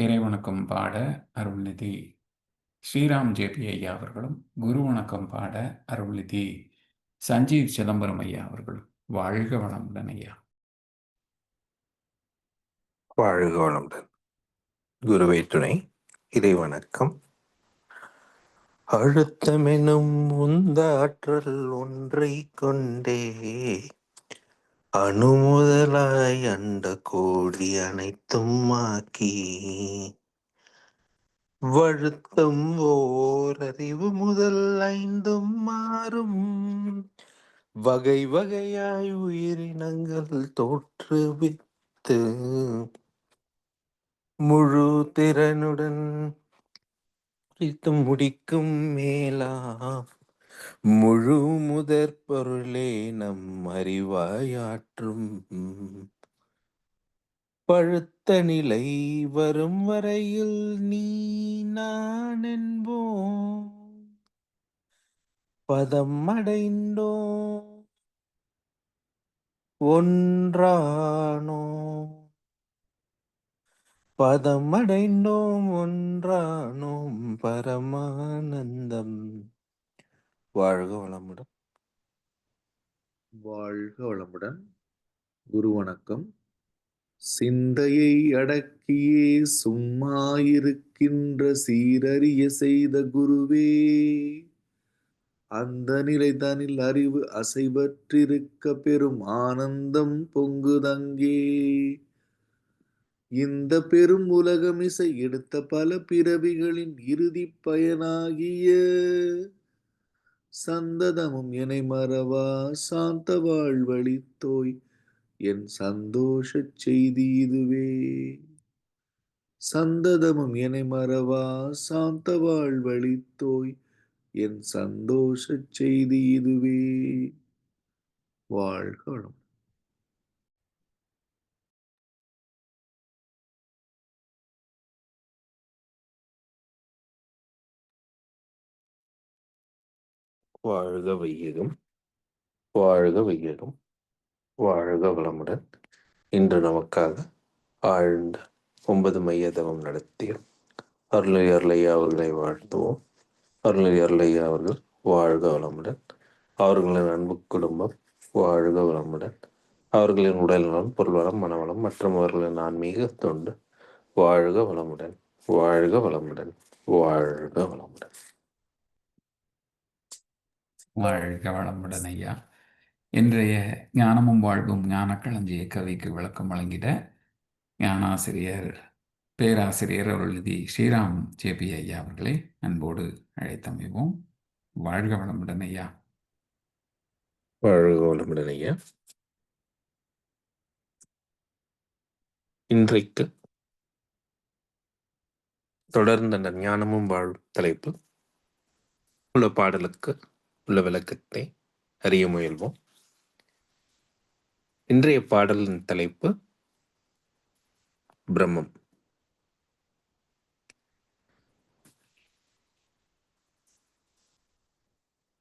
இறைவணக்கம் பாட அருள்நிதி ஸ்ரீராம் ஜேபி ஐயா அவர்களும் குரு வணக்கம் பாட அருள்நிதி சஞ்சீவ் சிதம்பரம் ஐயா அவர்களும். வாழ்க வளமுடன் ஐயா. வாழ்க வளமுடன். குருவை துணை இறை வணக்கம் அழுத்தமெனும் உந்தாற்றல் ஒன்றை கொண்டே அணுமுதலாய் அண்ட கோடி அனைத்தும் ஆக்கி வழுத்தம் ஓர் அறிவு முதல் ஐந்தும் மாறும். வகை வகையாய் உயிரினங்கள் தோற்றுவித்து முழு திறனுடன் முடிக்கும் மேலா முழு முதற் பொருளே நம் அறிவாயாற்றும். பழுத்த நிலை வரும் வரையில் நீ நான் என்போம். பதம் அடைந்தோ? ஒன்றானோ? பதம் அடைந்தோம் ஒன்றானோம் பரமானந்தம். வாழ்க வளமுடன். வாழ்க வளமுடன். குரு வணக்கம். சிந்தையை அடக்கியே சும்மா இருக்கின்ற சீரறிய செய்த குருவே அந்த நிலை தனில் அறிவு அசைவற்றிருக்க பெரும் ஆனந்தம் பொங்குதங்கே. இந்த பெரும் உலகமிசை எடுத்த பல பிறவிகளின் இறுதி பயனாகிய சந்ததமும் என்னை மறவா? சாந்த வாழ்வழித்தோய் என் சந்தோஷ செய்தி இதுவே. சந்ததமும் என்னை மறவா? சாந்த வாழ்வழித்தோய் என் சந்தோஷ செய்தி இதுவே. வாழ்களும் வாழ்க வையகம் வாழ்க வையகம் வாழ்க வளமுடன் இன்று நமக்காக ஆழ்ந்த ஒன்பது மைய தவம் நடத்திய அருளை அருளையா அவர்களை வாழ்த்துவோம். அருளை அருளையா அவர்கள் வாழ்க வளமுடன் அவர்களின் அன்பு குடும்பம் வாழ்க வளமுடன் அவர்களின் உடல் நலம் பொருள்வளம் மனவளம் மற்றும் அவர்களின் ஆன்மீக தொண்டு வாழ்க வளமுடன் வாழ்க வளமுடன் வாழ்க வளமுடன் வாழ்க வளமுடன் ஐயா. இன்றைய ஞானமும் வாழ்வும் ஞானக்களஞ்சிய கவிக்கு விளக்கம் வழங்கிட ஞானாசிரியர் பேராசிரியர் அருள்நிதி ஸ்ரீராம் ஜேபி ஐயா அவர்களை அன்போடு அழைத்தமைவோம். வாழ்க வளமுடன் ஐயா. வாழ்க வளமுடன் ஐயா. இன்றைக்கு தொடர்ந்து அந்த ஞானமும் வாழும் தலைப்பு. உள்ள பாடலுக்கு உள்ள விளக்கத்தை அறிய முயல்வோம். இன்றைய பாடலின் தலைப்பு பிரம்மம்.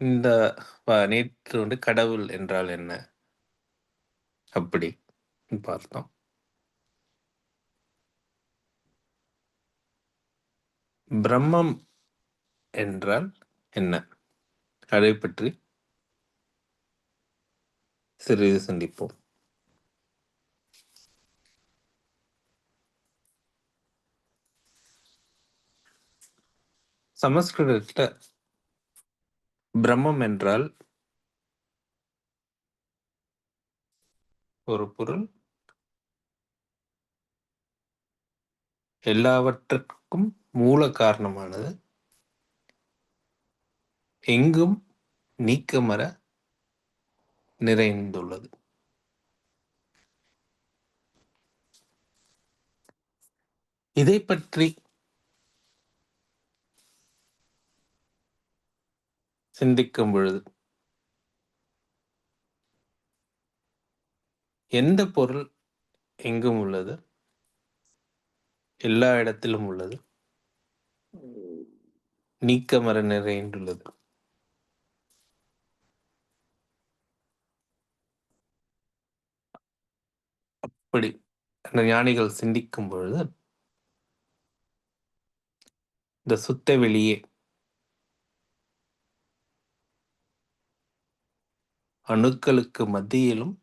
இந்த நேற்று வந்து கடவுள் என்றால் என்ன? அப்படி பார்த்தோம். பிரம்மம் என்றால் என்ன? அதை பற்றி சிறிது சந்திப்போம். சமஸ்கிருதத்துல பிரம்மம் என்றால் ஒரு பொருள் எல்லாவற்றிற்கும் மூல காரணமானது. எங்கும் நீக்கமர நிறைந்துள்ளது. இதை பற்றி சிந்திக்கும் பொழுது எந்த பொருள் எங்கும் உள்ளது? எல்லா இடத்திலும் உள்ளது. நீக்கமர நிறைந்துள்ளது. அப்படி அந்த ஞானிகள் சிந்திக்கும் பொழுது இந்த சுத்த வெளியே அணுக்களுக்கு மத்தியிலும்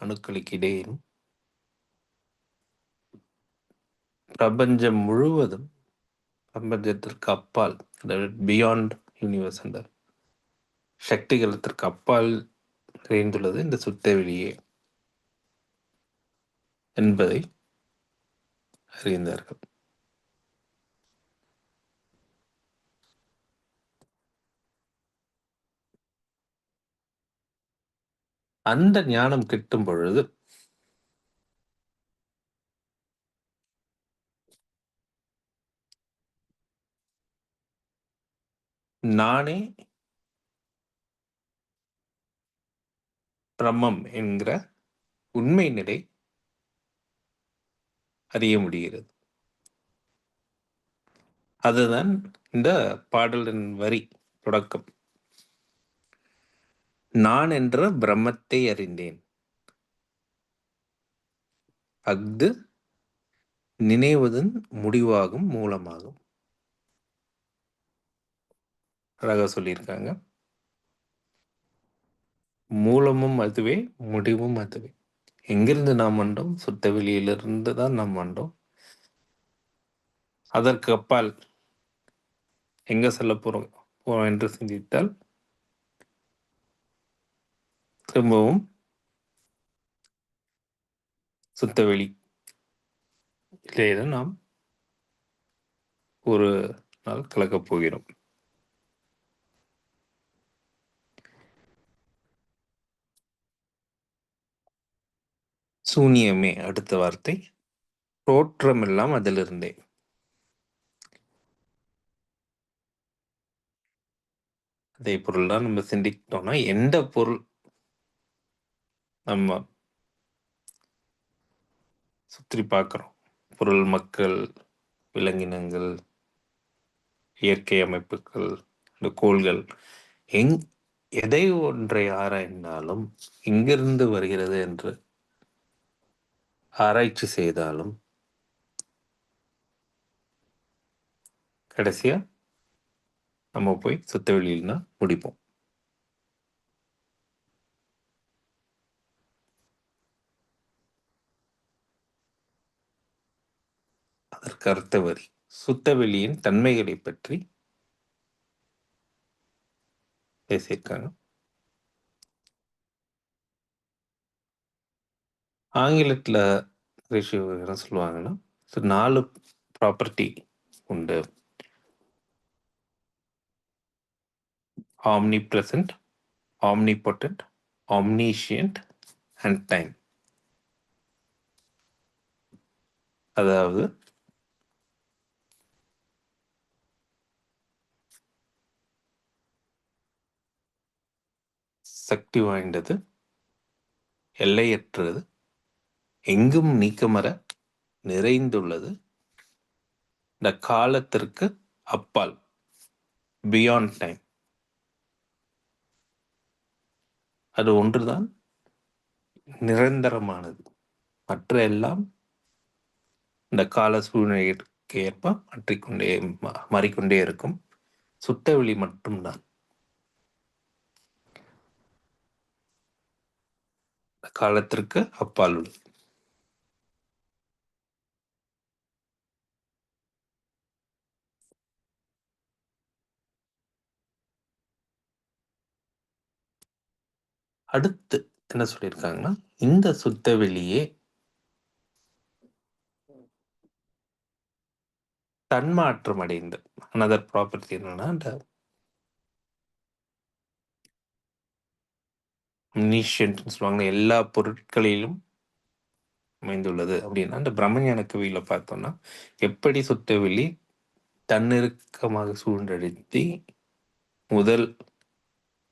அணுக்களுக்கு இடையிலும் பிரபஞ்சம் முழுவதும் பிரபஞ்சத்திற்கு அப்பால் பியாண்ட் யூனிவர்ஸ் அந்த சக்திகளத்திற்கு அப்பால் நிறைந்துள்ளது இந்த சுத்த வெளியே. என்பதை அறிந்தார்கள். அந்த ஞானம் கிட்டும் பொழுது நானே பிரம்மம் என்கிற உண்மை நிலை அறிய முடிகிறது. அதுதான் இந்த பாடலின் வரி தொடக்கம். நான் என்ற பிரம்மத்தை அறிந்தேன். அஃது நினைவதன் முடிவாகும் மூலமாகும். அழகா சொல்லியிருக்காங்க. மூலமும் அதுவே முடிவும் அதுவே. எங்கிருந்து நாம் வந்தோம்? சுத்த வெளியிலிருந்து தான் நாம் வந்தோம். அதற்கு அப்பால் எங்க செல்ல போறோம்? போறோம் என்று சிந்தித்தால் திரும்பவும் சுத்தவெளி இல்லையில நாம் ஒரு நாள் கலக்கப் போகிறோம். சூனியமே. அடுத்த வார்த்தை. தோற்றம் எல்லாம் அதிலிருந்தே. அதே பொருள் தான் நம்ம சிந்திக்கிட்டோம்னா எந்த பொருள் நம்ம சுற்றி பார்க்கிறோம்? பொருள் மக்கள் விலங்கினங்கள் இயற்கை அமைப்புகள் இந்த கோள்கள். எங் எதை ஒன்றை ஆராய்ந்தாலும் எங்கிருந்து வருகிறது என்று ஆராய்ச்சி செய்தாலும் கடைசியா நம்ம போய் சுத்த வெளியில்னா முடிப்போம். அதற்கு அர்த்த வரி. சுத்த வெளியின் தன்மைகளை பற்றி பேசியிருக்காங்க. ஆங்கிலத்துல ரேஷியோ என்ன சொல்லுவாங்கன்னா ஸோ நாலு ப்ராப்பர்ட்டி உண்டு. Omnipresent omnipotent omniscient and time அதாவது சக்தி வாய்ந்தது எல்லையற்றது எங்கும் நீக்கமர நிறைந்துள்ளது. இந்த காலத்திற்கு அப்பால் பியாண்ட் டைம் அது ஒன்றுதான் நிரந்தரமானது. மற்ற எல்லாம் இந்த கால சூழ்நிலைக்கு ஏற்ப மாற்றிக்கொண்டே மா- மாறிக்கொண்டே இருக்கும். சுட்டவெளி மட்டும்தான். இந்த காலத்திற்கு அப்பால் உள்ளது. அடுத்து என்ன சொல்லியிருக்காங்கன்னா இந்த சுத்த வெளியே தன்மாற்றம் அடைந்து. அனதர் ப்ராப்பர்ட்டி என்னன்னா இந்த சொல்லுவாங்க எல்லா பொருட்களிலும் அமைந்துள்ளது. அப்படின்னா இந்த பிரம்மஞான கவியில பார்த்தோம்னா எப்படி சுத்த வெளி தன்னிறுக்கமாக சூழ்ந்தடித்து முதல்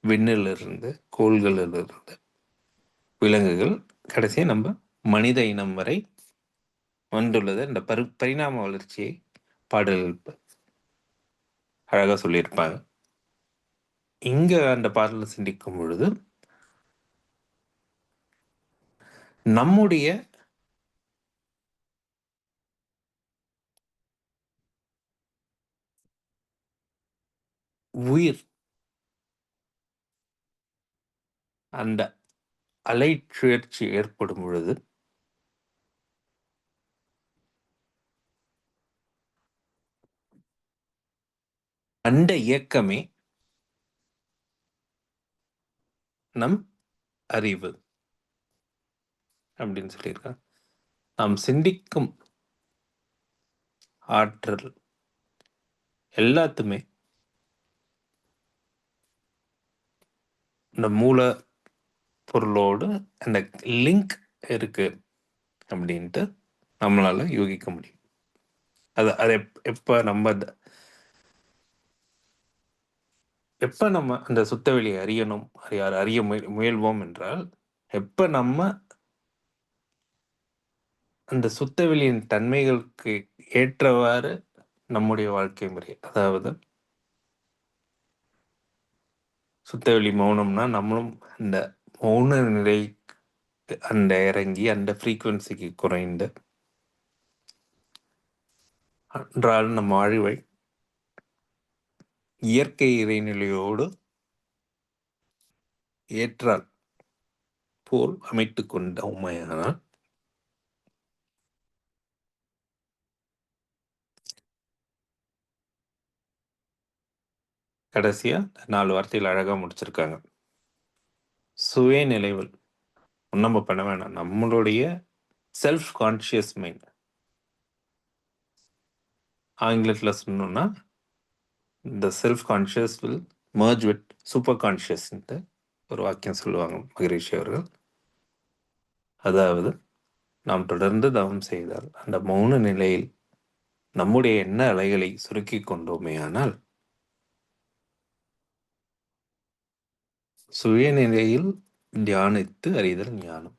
விண்ணிலிருந்து கோள்களிலிருந்து விலங்குகள் கடைசியாக நம்ம மனித இனம் வரை வந்துள்ளது. இந்த பரி பரிணாம வளர்ச்சியை பாடல்கள் அழகாக அழகா சொல்லியிருப்பாங்க. இங்க அந்த பாடலை சிந்திக்கும் பொழுது நம்முடைய உயிர் அந்த அலை சுழற்சி ஏற்படும் பொழுது அந்த இயக்கமே நம் அறிவு அப்படின்னு சொல்லியிருக்காங்க. நாம் சிந்திக்கும் ஆற்றல் எல்லாத்துமே இந்த மூல பொருளோடு அந்த லிங்க் இருக்கு அப்படின்ட்டு நம்மளால யூகிக்க முடியும். அது அது எப்- எப்போ நம்ம எப்போ நம்ம அந்த சுத்தவெளியை அறியணும் அறிய அறிய முய- முயல்வோம் என்றால் எப்போ நம்ம அந்த சுத்தவெளியின் தன்மைகளுக்கு ஏற்றவாறு நம்முடைய வாழ்க்கை முறை அதாவது சுத்தவெளி மௌனம்னா நம்மளும் அந்த மௌன நிலை அந்த இறங்கி அந்த ஃப்ரீக்குவன்சிக்கு குறைந்து அன்றாட நம் வாழ்வை இயற்கை இறைநிலையோடு ஏற்றால் போல் அமைத்து கொண்ட உண்மையானால் கடைசியா நாலு வார்த்தையில் அழகா முடிச்சிருக்காங்க. சுய நிலைவில் நம்ம பண்ண வேணாம். நம்மளுடைய செல்ஃப் கான்சியஸ் மைண்ட் ஆங்கிலத்தில் சொன்னோம்னா இந்த self conscious will merge with super கான்ஷியஸ்ன்ட்டு ஒரு வாக்கியம் சொல்லுவாங்க மகரிஷி அவர்கள். அதாவது நாம் தொடர்ந்து தவம் செய்தால் அந்த மௌன நிலையில் நம்முடைய எண்ண அலைகளை சுருக்கிக் கொண்டோமேயானால் சுயநிலையில் தியானித்து அறிதல் ஞானம்.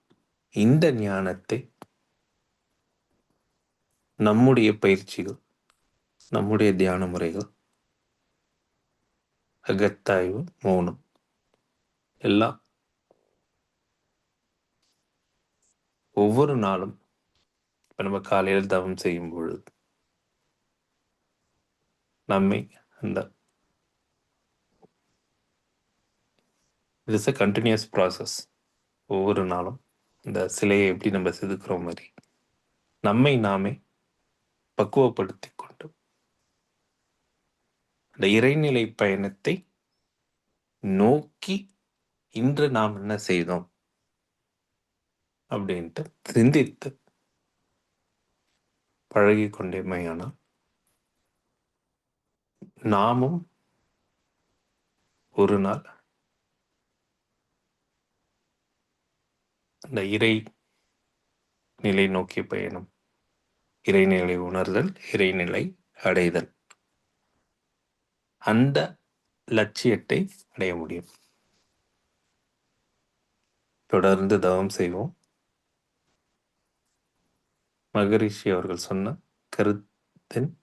இந்த ஞானத்தை நம்முடைய பயிற்சிகள் நம்முடைய தியான முறைகள் அகத்தாய்வு மௌனம் எல்லாம் ஒவ்வொரு நாளும் இப்போ நம்ம காலையில் தவம் செய்யும் பொழுது நம்மை அந்த இட்ஸ் அ கண்டினியூஸ் ப்ராசஸ் ஒவ்வொரு நாளும் இந்த சிலையை எப்படி நம்ம செதுக்குறோம் மாதிரி நம்மை நாமே பக்குவப்படுத்தி கொண்டு அந்த இறைநிலை பயணத்தை நோக்கி இன்று நாம் என்ன செய்தோம் அப்படின்ட்டு சிந்தித்து பழகி கொண்டேமையானால் நாமும் ஒரு நாள் அந்த இறை நிலை நோக்கிய பயணம். இறைநிலை உணர்தல் இறைநிலை அடைதல். அந்த லட்சியத்தை அடைய முடியும். தொடர்ந்து தவம் செய்வோம். மகரிஷி அவர்கள் சொன்ன கருத்தின்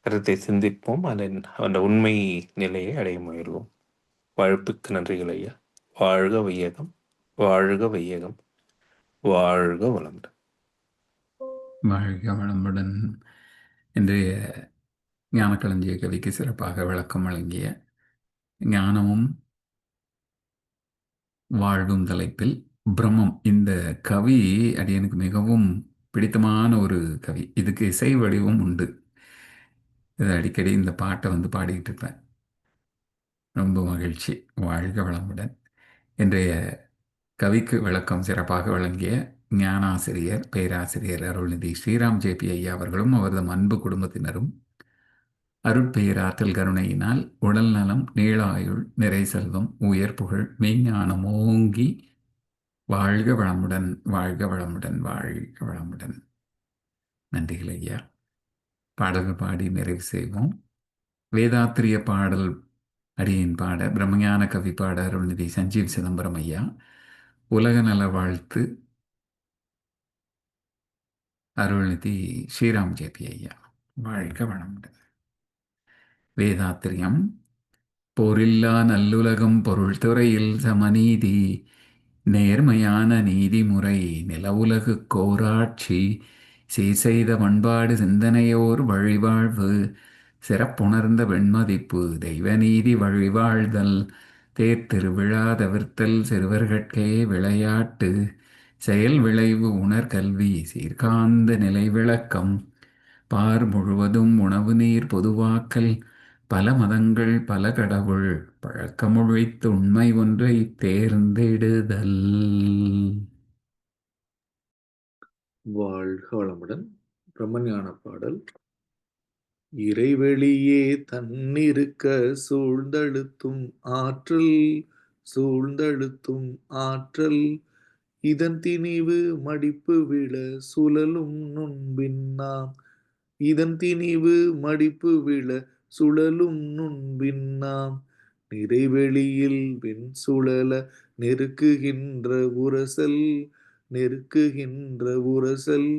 கருத்தை சிந்திப்போம். அதன் அந்த உண்மை நிலையை அடைய முயல்வோம். வாழ்ப்புக்கு நன்றிகள் ஐயா. வாழ்க வையகம் வாழ்க வையகம் வாழ்க வளமுடன். வாழ்க வளமுடன். இன்றைய ஞானக்களஞ்சிய கவிக்கு சிறப்பாக விளக்கம் வழங்கிய ஞானமும் வாழ்வும் தலைப்பில் பிரம்மம். இந்த கவி அது எனக்கு மிகவும் பிடித்தமான ஒரு கவி. இதுக்கு இசை வடிவம் உண்டு. இது அடிக்கடி இந்த பாட்டை வந்து பாடிக்கிட்டு இருப்பேன். ரொம்ப மகிழ்ச்சி. வாழ்க வளமுடன். இன்றைய கவிக்கு விளக்கம் சிறப்பாக வழங்கிய ஞானாசிரியர் பேராசிரியர் அருள்நிதி ஸ்ரீராம் ஜேபி ஐயா அவர்களும் அவரது அன்பு குடும்பத்தினரும் அருட்பெயராற்றல் கருணையினால் உடல் நலம் நீளாயுள் நிறை செல்வம் உயர் புகழ் மெய்ஞானம் ஓங்கி வாழ்க வளமுடன் வாழ்க வளமுடன் வாழ்க வளமுடன். நன்றிகள் ஐயா. பாடல்கள் பாடி நிறைவு செய்வோம். வேதாத்திரிய பாடல் அடியின் பாட பிரம்மஞான கவி பாட அருள்நிதி சஞ்சீவ் சிதம்பரம் ஐயா உலக நல வாழ்த்து அருள்நிதி ஸ்ரீராம் ஜேபி ஐயா. வாழ்க வளமுடன். வேதாத்திரியம் போரில்லா நல்லுலகம் பொருள் துறையில் சமநீதி நேர்மையான நீதிமுறை நிலவுலகு கோராட்சி சீசெய்த பண்பாடு சிந்தனையோர் வழிவாழ்வு சிறப்புணர்ந்த வெண்மதிப்பு தெய்வநீதி வழிவாழ்தல் தேர்த்திருவிழா தவிர்த்தல் சிறுவர்கட்கே விளையாட்டு செயல் விளைவு உணர்கல்வி சீர்காந்த நிலை விளக்கம் பார் முழுவதும் உணவு நீர் பொதுவாக்கல் பல மதங்கள் பல கடவுள் பழக்கமொழித்து உண்மை ஒன்றை தேர்ந்தெடுதல். வாழ்க வளமுடன். பிரம்மஞான பாடல். இறைவெளியே தன்னிருக்க சூழ்ந்தழுத்தும் ஆற்றல் சூழ்ந்தழுத்தும் ஆற்றல். இதன் திணிவு மடிப்பு விழ சுழலும் நுண்பின்னாம் இதன் திணிவு மடிப்பு விழ சுழலும் நுண்பின்னாம் நிறைவெளியில் வெண் சுழல நெருக்குகின்ற உரசல் நெருக்குகின்ற உரசல்.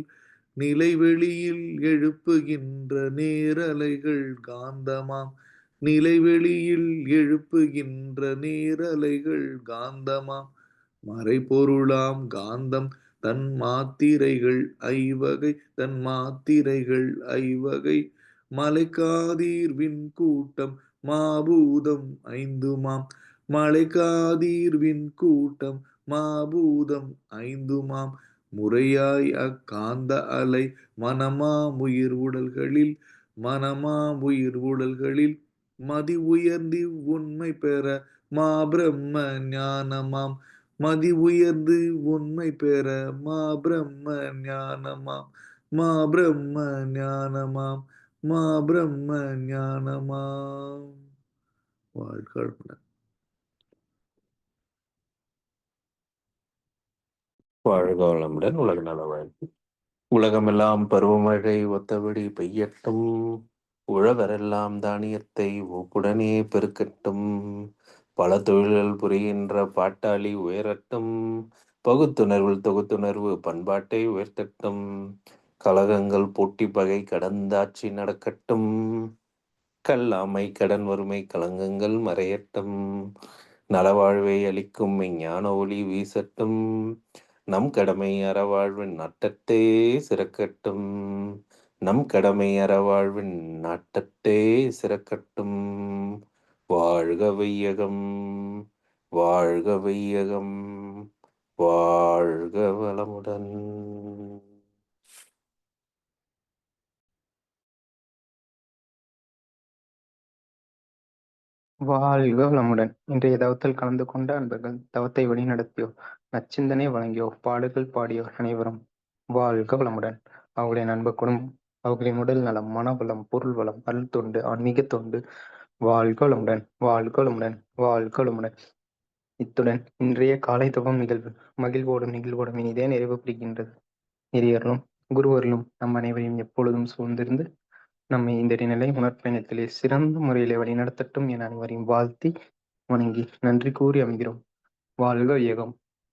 நிலைவெளியில் எழுப்புகின்ற நேரலைகள் காந்தமாம். நிலைவெளியில் எழுப்புகின்ற நேரலைகள் காந்தமாம். மறைபொருளாம் காந்தம் தன் மாத்திரைகள் ஐவகை தன் மாத்திரைகள் ஐவகை. மலைக்காதீர்வின் கூட்டம் மாபூதம் ஐந்துமாம். மலைக்காதீர்வின் கூட்டம் மாபூதம் ஐந்துமாம். முறையாய் அக்காந்த அலை மனமாமுயிர் உடல்களில் மனமாமுயிர் உடல்களில் மதி உயர்ந்தி உண்மை பெற மா பிரம்ம ஞானமாம். மதி உயர்ந்து உண்மை பெற மா பிரம்ம ஞானமாம். மா பிரம்ம ஞானமாம். மா பிரம்ம ஞானமாம். வாழ்க்கை வளமுடன். வாழ்க வளமுடன் உலக நல வாழ்த்து உலகமெல்லாம் பருவமழை ஒத்தபடி பெய்யட்டும். உழவரெல்லாம் தானியத்தை ஊக்குடனே பெருக்கட்டும். பல தொழில்கள் புரிகின்ற பாட்டாளி உயரட்டும். பகுத்துணர்வில் தொகுத்துணர்வு பண்பாட்டை உயர்த்தட்டும். கலகங்கள் போட்டி பகை கடந்தாட்சி நடக்கட்டும். கல்லாமை கடன் வறுமை கலங்கங்கள் மறையட்டும். நலவாழ்வை அளிக்கும் ஞான ஒளி வீசட்டும். நம் கடமை அறவாழ்வின் நாட்டத்தே சிறக்கட்டும். நம் கடமை அறவாழ்வின் நாட்டத்தே சிறக்கட்டும். வாழ்க வையகம் வாழ்க வையகம் வாழ்க வளமுடன். வாழ்க வளமுடன். இன்றைய தவத்தில் கலந்து கொண்ட அன்பர்கள் தவத்தை வழிநடத்தியோர். நச்சிந்தனை வழங்கியோர் பாடுகள் பாடியோர் அனைவரும் வாழ்க வளமுடன். அவர்களின் நண்ப குடும்பம் அவர்களின் உடல் நலம் மனவளம் பொருள் வளம் அருள் தொண்டு ஆன்மீக தொண்டு வாழ்க வளமுடன் வாழ்க வளமுடன் வாழ்க வளமுடன். இத்துடன் இன்றைய காலை தவம் நிகழ்வு மகிழ்வோடும் நிகழ்வோடும் இனிதே நிறைவு பெறுகின்றது. நெறியர்களும் குருவர்களும் நம் அனைவரையும் எப்பொழுதும் சூழ்ந்திருந்து நம்மை இந்த நிலை உணர்ப்பயணத்திலே சிறந்த முறையிலே வழிநடத்தட்டும் என அனைவரையும் வாழ்த்தி வணங்கி நன்றி கூறி அமைகிறோம். வாழ்க இயகம்